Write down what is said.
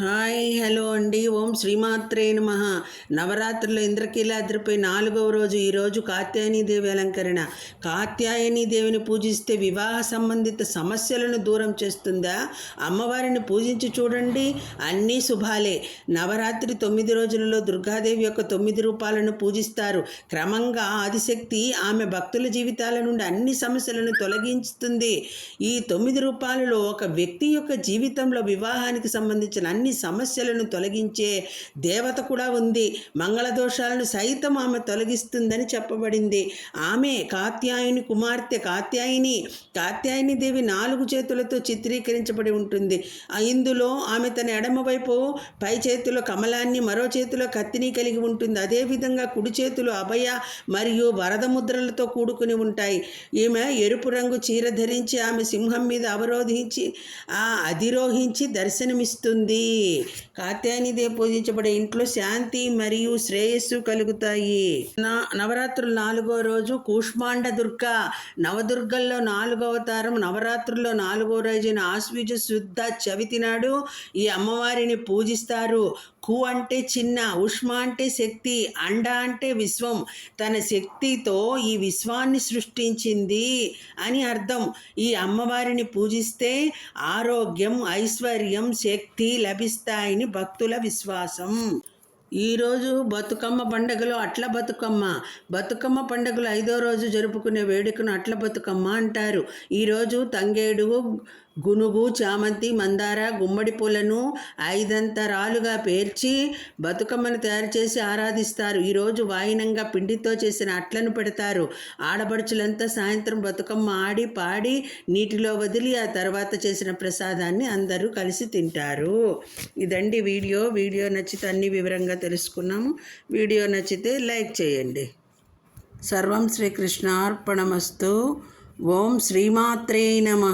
Hi hello అండి. ఓం శ్రీమాత్రే నమ. నవరాత్రుల్లో ఇంద్రకీలాద్రిపై నాలుగవ రోజు ఈరోజు కాత్యాయని దేవి అలంకరణ. కాత్యాయని దేవిని పూజిస్తే వివాహ సంబంధిత సమస్యలను దూరం చేస్తుందా? అమ్మవారిని పూజించి చూడండి. అన్నీ శుభాలే. నవరాత్రి తొమ్మిది రోజులలో దుర్గాదేవి యొక్క తొమ్మిది రూపాలను పూజిస్తారు. క్రమంగా ఆదిశక్తి ఆమె భక్తుల జీవితాల నుండి అన్ని సమస్యలను తొలగిస్తుంది ఈ తొమ్మిది రూపాలలో ఒక వ్యక్తి యొక్క జీవితంలో వివాహానికి సంబంధించిన అన్ని సమస్యలను తొలగించే దేవత కూడా ఉంది. మంగళ దోషాలను సైతం ఆమె తొలగిస్తుందని చెప్పబడింది. ఆమె కాత్యాయని కుమార్తె కాత్యాయిని కాత్యాయని దేవి నాలుగు చేతులతో చిత్రీకరించబడి ఉంటుంది. ఇందులో ఆమె తన ఎడమవైపు పై చేతిలో కమలాన్ని మరో చేతిలో కత్తిని కలిగి ఉంటుంది. అదేవిధంగా కుడి చేతులు అభయ మరియు వరద ముద్రలతో కూడుకుని ఉంటాయి. ఈమె ఎరుపు రంగు చీర ధరించి ఆమె సింహం మీద అవరోధించి ఆ అధిరోహించి దర్శనమిస్తుంది. కాత్యాయనిదే పూజించబడే ఇంట్లో శాంతి మరియు శ్రేయస్సు కలుగుతాయి. నా నవరాత్రులు నాలుగో రోజు కూష్మాండ దుర్గ. నవదుర్గల్లో నాలుగో అవతారం నవరాత్రుల్లో నాలుగో రోజున ఆశ్వీజ శుద్ధ చవితి నాడు ఈ అమ్మవారిని పూజిస్తారు. కు అంటే చిన్న ఉష్మ అంటే శక్తి అండ అంటే విశ్వం. తన శక్తితో ఈ విశ్వాన్ని సృష్టించింది అని అర్థం. ఈ అమ్మవారిని పూజిస్తే ఆరోగ్యం ఐశ్వర్యం శక్తి లభి లభిస్తాయని భక్తుల విశ్వాసం. ఈరోజు బతుకమ్మ పండగలో అట్ల బతుకమ్మ. బతుకమ్మ పండుగలు ఐదో రోజు జరుపుకునే వేడుకను అట్ల బతుకమ్మ అంటారు. ఈరోజు తంగేడు గునుగు చామంతి మందార గుమ్మడి పూలను ఐదంతరాలుగా పేర్చి బతుకమ్మను తయారు చేసి ఆరాధిస్తారు. ఈరోజు వాయినంగా పిండితో చేసిన అట్లను పెడతారు. ఆడపడుచులంతా సాయంత్రం బతుకమ్మ ఆడి పాడి నీటిలో వదిలి ఆ తర్వాత చేసిన ప్రసాదాన్ని అందరూ కలిసి తింటారు. ఇదండి వీడియో. వీడియో నచ్చితే అన్ని వివరంగా తెలుసుకున్నాము. వీడియో నచ్చితే లైక్ చేయండి. సర్వం శ్రీకృష్ణ అర్పణమస్తు ఓం శ్రీమాత్రే నమ.